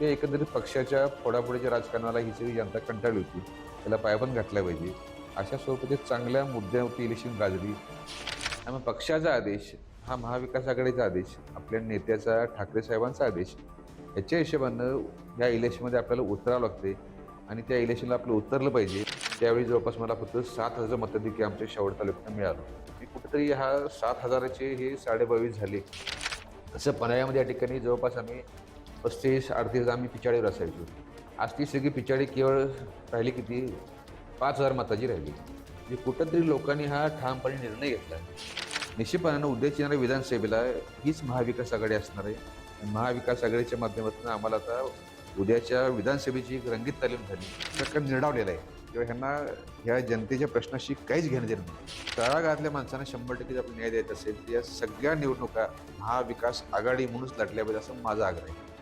ते एकंदरीत पक्षाच्या फोडाफोडीच्या राजकारणाला ही सगळी जनता कंटाळली होती त्याला पायबंद घातला पाहिजे. अशा स्वरूपाचे चांगल्या मुद्द्यावरती इलेक्शन गाजली. त्यामुळे पक्षाचा आदेश हा महाविकास आघाडीचा आदेश आपल्या नेत्याचा ठाकरे साहेबांचा आदेश याच्या हिशोबानं या इलेक्शनमध्ये आपल्याला उतरावं लागते. आणि त्या इलेक्शनला आपलं उतरलं पाहिजे. त्यावेळी जवळपास मला फक्त सात हजार मताधिक्य आमच्या शेवट तालुक्यात मिळालं. मी कुठेतरी हा सात हजाराचे हे साडेबावीस झाले. तसं पन्हाळ्यामध्ये या ठिकाणी जवळपास आम्ही पस्तीस अडतीस आम्ही पिछाडीवर असायचो आज ती सगळी पिछाडी केवळ राहिली किती? पाच हजार मताची राहिली. म्हणजे कुठंतरी लोकांनी हा ठामपणे निर्णय घेतला. निश्चितपणानं उद्याची येणाऱ्या विधानसभेला हीच महाविकास आघाडी असणार आहे. महाविकास आघाडीच्या माध्यमातून आम्हाला आता उद्याच्या विधानसभेची एक रंगीत तालीम झाली. सरकार निर्डावलेला आहे. किंवा ह्यांना ह्या जनतेच्या प्रश्नाशी काहीच घेणं देणं नाही. तळागाळातल्या माणसांना शंभर टक्के जर आपण न्याय द्यायचा असेल तर या सगळ्या निवडणुका महाविकास आघाडी म्हणूनच लढल्या पाहिजे असं माझा आग्रह आहे.